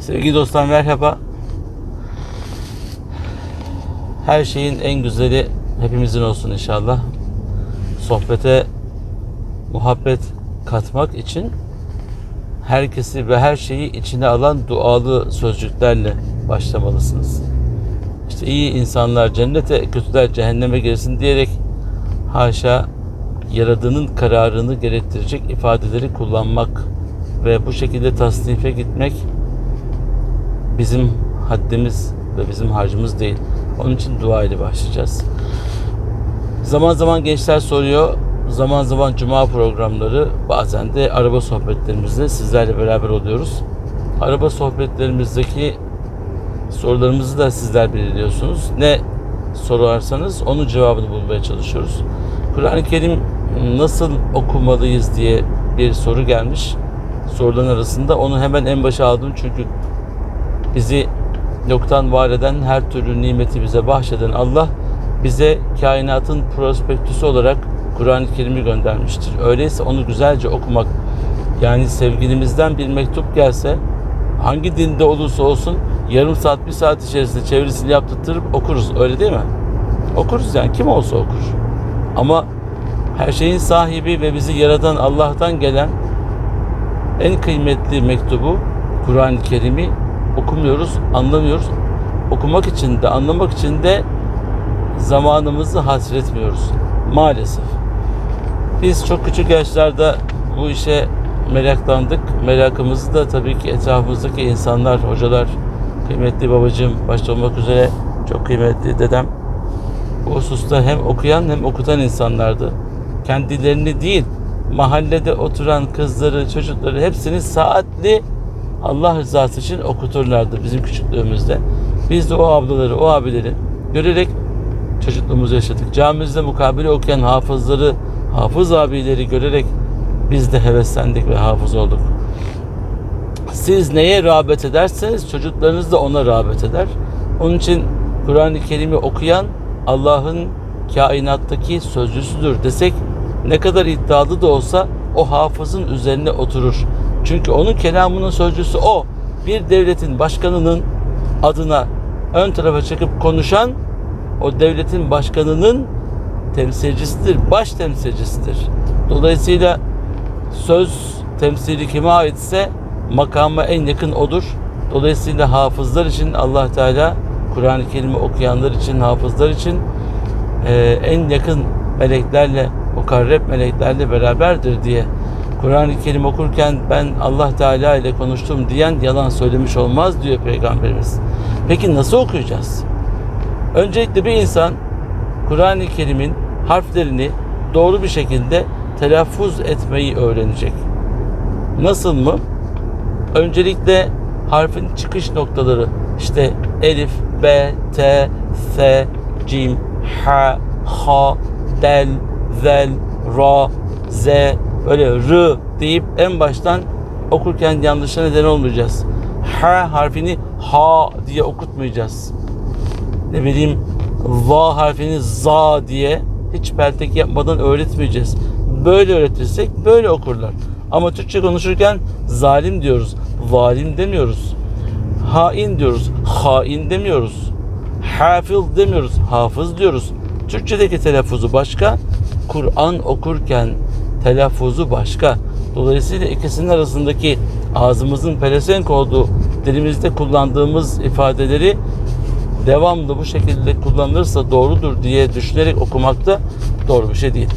Sevgili dostlar merhaba. Her şeyin en güzeli hepimizin olsun inşallah. Sohbete muhabbet katmak için herkesi ve her şeyi içine alan dualı sözcüklerle başlamalısınız. İşte iyi insanlar cennete, kötüler cehenneme girsin diyerek haşa yaradığının kararını gerektirecek ifadeleri kullanmak ve bu şekilde tasnife gitmek bizim haddimiz ve bizim harcımız değil. Onun için dua ile başlayacağız. Zaman zaman gençler soruyor. Zaman zaman cuma programları bazen de araba sohbetlerimizde sizlerle beraber oluyoruz. Araba sohbetlerimizdeki sorularımızı da sizler belirliyorsunuz. Ne sorarsanız onun cevabını bulmaya çalışıyoruz. Kur'an-ı Kerim nasıl okumalıyız diye bir soru gelmiş. Soruların arasında onu hemen en başa aldım çünkü bizi yoktan var eden her türlü nimeti bize bahşeden Allah bize kainatın prospektüsü olarak Kur'an-ı Kerim'i göndermiştir. Öyleyse onu güzelce okumak yani sevgilimizden bir mektup gelse hangi dinde olursa olsun yarım saat bir saat içerisinde çevirisini yaptırtırıp okuruz öyle değil mi? Okuruz yani kim olsa okur. Ama her şeyin sahibi ve bizi yaradan Allah'tan gelen en kıymetli mektubu Kur'an-ı Kerim'i okumuyoruz, anlamıyoruz. Okumak için de anlamak için de zamanımızı hasretmiyoruz maalesef. Biz çok küçük yaşlarda bu işe meraklandık. Merakımızı da tabii ki etrafımızdaki insanlar, hocalar, kıymetli babacığım başta olmak üzere çok kıymetli dedem bu hususta hem okuyan hem okutan insanlardı. Kendilerini değil, mahallede oturan kızları, çocukları hepsini saatli Allah rızası için okuturlardı bizim küçüklüğümüzde. Biz de o ablaları, o abileri görerek çocukluğumuzu yaşadık. Camimizde mukabele okuyan hafızları, hafız abileri görerek biz de heveslendik ve hafız olduk. Siz neye rağbet ederseniz çocuklarınız da ona rağbet eder. Onun için Kur'an-ı Kerim'i okuyan Allah'ın kainattaki sözcüsüdür desek ne kadar iddialı da olsa o hafızın üzerine oturur. Çünkü onun kelamının sözcüsü o. Bir devletin başkanının adına ön tarafa çıkıp konuşan o devletin başkanının temsilcisidir, baş temsilcisidir. Dolayısıyla söz temsili kime aitse makama en yakın odur. Dolayısıyla hafızlar için Allah Teala Kur'an-ı Kerim'i okuyanlar için, hafızlar için e, en yakın meleklerle, mukarreb meleklerle beraberdir diye Kur'an-ı Kerim okurken ben Allah Teala ile konuştum diyen yalan söylemiş olmaz diyor Peygamberimiz. Peki nasıl okuyacağız? Öncelikle bir insan Kur'an-ı Kerim'in harflerini doğru bir şekilde telaffuz etmeyi öğrenecek. Nasıl mı? Öncelikle harfin çıkış noktaları işte elif, b, t, s, cim, ha, ha, del, zel, ra, z böyle r deyip en baştan okurken yanlışa neden olmayacağız. Ha harfini ha diye okutmayacağız. Ne bileyim va harfini za diye hiç peltek yapmadan öğretmeyeceğiz. Böyle öğretirsek böyle okurlar. Ama Türkçe konuşurken zalim diyoruz. Valim demiyoruz. Hain diyoruz. Hain demiyoruz. Hafız demiyoruz. Hafız diyoruz. Türkçedeki telaffuzu başka. Kur'an okurken telaffuzu başka. Dolayısıyla ikisinin arasındaki ağzımızın pelesenk olduğu dilimizde kullandığımız ifadeleri devamlı bu şekilde kullanılırsa doğrudur diye düşünerek okumak da doğru bir şey değil.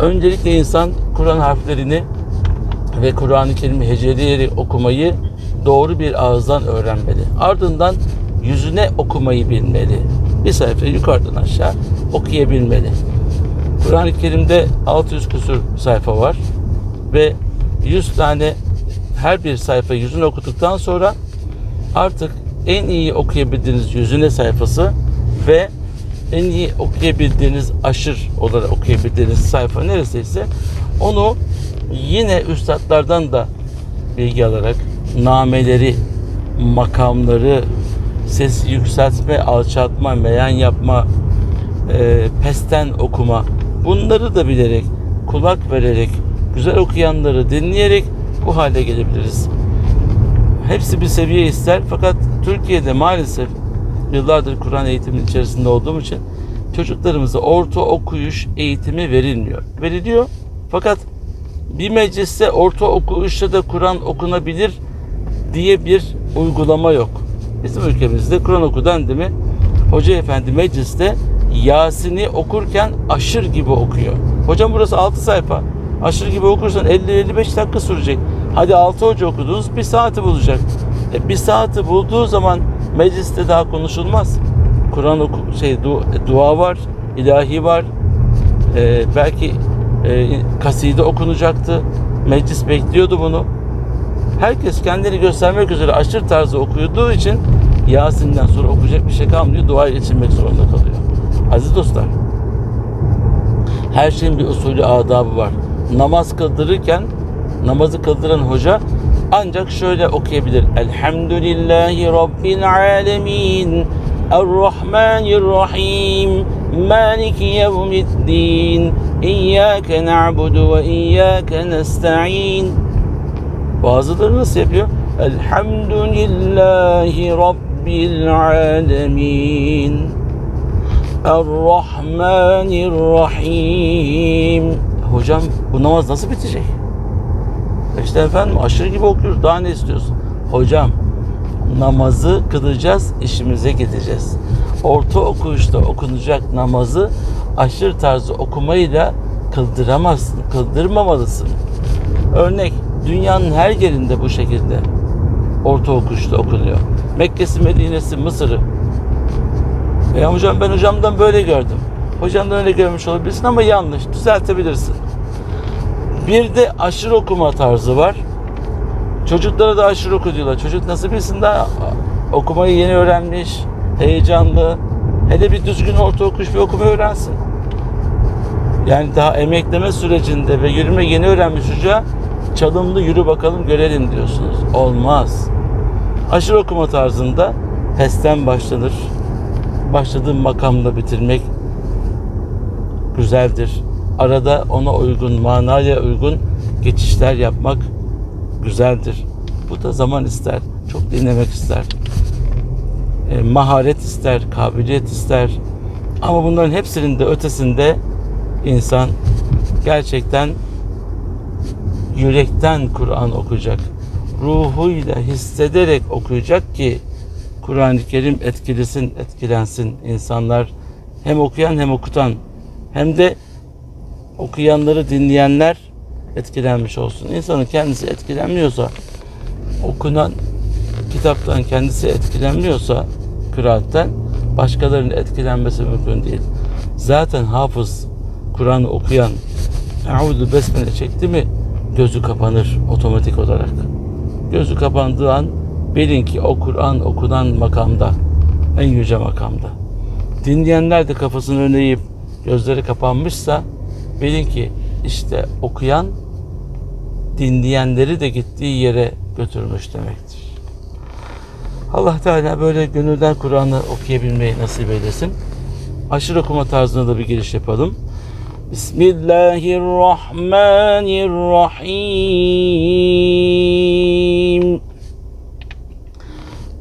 Öncelikle insan Kur'an harflerini ve Kur'an-ı Kerim'i heceleyerek okumayı doğru bir ağızdan öğrenmeli. Ardından yüzüne okumayı bilmeli. Bir sayfa yukarıdan aşağı okuyabilmeli. Kur'an-ı Kerim'de 600 küsur sayfa var ve 100 tane her bir sayfa yüzüne okuduktan sonra artık en iyi okuyabildiğiniz yüzüne sayfası ve en iyi okuyabildiğiniz aşır olarak okuyabildiğiniz sayfa neresiyse onu yine üstadlardan da bilgi alarak nameleri, makamları, ses yükseltme, alçaltma, meyan yapma, e, pesten okuma bunları da bilerek, kulak vererek, güzel okuyanları dinleyerek bu hale gelebiliriz. hepsi bir seviye ister fakat Türkiye'de maalesef yıllardır Kur'an eğitiminin içerisinde olduğum için çocuklarımıza orta okuyuş eğitimi verilmiyor. Veriliyor fakat bir mecliste orta okuyuşta da Kur'an okunabilir diye bir uygulama yok. Bizim ülkemizde Kur'an oku dendi mi Hoca efendi mecliste Yasin'i okurken aşır gibi okuyor. Hocam burası 6 sayfa. Aşır gibi okursan 50-55 dakika sürecek. Hadi 6 hoca okudunuz bir saati bulacak. E, bir saati bulduğu zaman mecliste daha konuşulmaz. Kur'an oku, şey du- dua var, ilahi var. E, belki e, kaside okunacaktı. Meclis bekliyordu bunu. Herkes kendini göstermek üzere aşırı tarzı okuduğu için Yasin'den sonra okuyacak bir şey kalmıyor. Dua geçirmek zorunda kalıyor. Aziz dostlar, her şeyin bir usulü adabı var. Namaz kıldırırken namazı kıldıran hoca ancak şöyle okuyabilir. Elhamdülillahi Rabbil alemin. Errahmanirrahim. Maliki yevmiddin. İyyâke na'budu ve iyyâke nesta'in. Bazıları nasıl yapıyor? Elhamdülillahi Rabbil alemin. Errahmanirrahim. Hocam bu namaz nasıl bitecek? İşte efendim aşırı gibi okuyoruz. Daha ne istiyorsun? Hocam namazı kılacağız, işimize gideceğiz. Orta okuyuşta okunacak namazı aşırı tarzı okumayla kıldıramazsın, kıldırmamalısın. Örnek dünyanın her yerinde bu şekilde orta okuyuşta okunuyor. Mekke'si, Medine'si, Mısır'ı. Ya hocam ben hocamdan böyle gördüm. Hocamdan öyle görmüş olabilirsin ama yanlış. Düzeltebilirsin. Bir de aşırı okuma tarzı var. Çocuklara da aşırı oku diyorlar. Çocuk nasıl bilsin daha okumayı yeni öğrenmiş, heyecanlı. Hele bir düzgün orta okuş bir okuma öğrensin. Yani daha emekleme sürecinde ve yürüme yeni öğrenmiş çocuğa çalımlı yürü bakalım görelim diyorsunuz. Olmaz. Aşırı okuma tarzında pesten başlanır. Başladığın makamla bitirmek güzeldir. Arada ona uygun, manaya uygun geçişler yapmak güzeldir. Bu da zaman ister. Çok dinlemek ister. E, maharet ister, kabiliyet ister. Ama bunların hepsinin de ötesinde insan gerçekten yürekten Kur'an okuyacak. Ruhuyla hissederek okuyacak ki Kur'an-ı Kerim etkilesin, etkilensin insanlar. Hem okuyan hem okutan hem de okuyanları dinleyenler etkilenmiş olsun. İnsanın kendisi etkilenmiyorsa okunan kitaptan kendisi etkilenmiyorsa kıraatten başkalarının etkilenmesi mümkün değil. Zaten hafız Kur'an okuyan Euzu Besmele çekti mi gözü kapanır otomatik olarak. Gözü kapandığı an bilin ki o Kur'an okunan makamda en yüce makamda. Dinleyenler de kafasını öne eğip gözleri kapanmışsa bilin ki işte okuyan dinleyenleri de gittiği yere götürmüş demektir. Allah Teala böyle gönülden Kur'an'ı okuyabilmeyi nasip eylesin. Aşırı okuma tarzına da bir giriş yapalım. Bismillahirrahmanirrahim.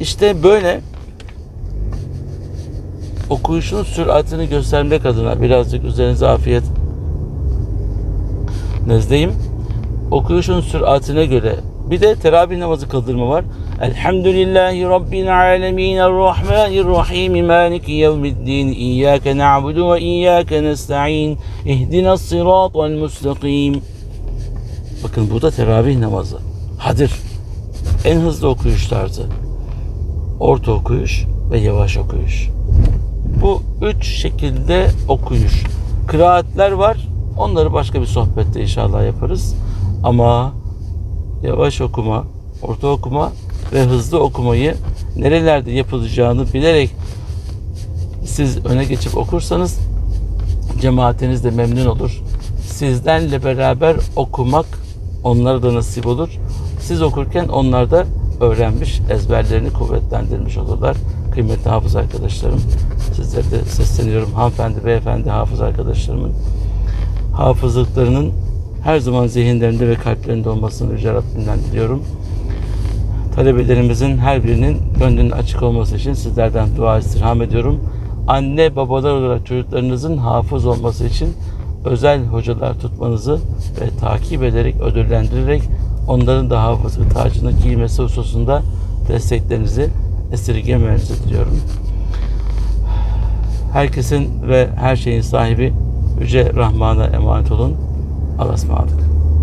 İşte böyle okuyuşun süratini göstermek adına birazcık üzerinize afiyet nezdeyim. Okuyuşun süratine göre bir de teravih namazı kıldırma var. Elhamdülillahi Rabbil alemin Errahmanirrahim Maliki yevmiddin İyyâke na'budu ve iyyâke nesta'in İhdina sıratal müstakim Bakın bu da teravih namazı. Hadir. En hızlı okuyuş tarzı. Orta okuyuş ve yavaş okuyuş. Bu üç şekilde okuyuş. Kıraatler var. Onları başka bir sohbette inşallah yaparız. Ama yavaş okuma, orta okuma ve hızlı okumayı nerelerde yapılacağını bilerek siz öne geçip okursanız cemaatiniz de memnun olur. Sizlerle beraber okumak onlara da nasip olur. Siz okurken onlar da öğrenmiş, ezberlerini kuvvetlendirmiş olurlar. Kıymetli hafız arkadaşlarım, sizlere de sesleniyorum. Hanımefendi, beyefendi hafız arkadaşlarımın hafızlıklarının her zaman zihinlerinde ve kalplerinde olmasını Yüce Rabbimden diliyorum. Talebelerimizin her birinin gönlünün açık olması için sizlerden dua istirham ediyorum. Anne babalar olarak çocuklarınızın hafız olması için özel hocalar tutmanızı ve takip ederek, ödüllendirerek onların da hafızlık tacını giymesi hususunda desteklerinizi esirgemenizi diliyorum. Herkesin ve her şeyin sahibi Yüce Rahman'a emanet olun. Allah'a ısmarladık.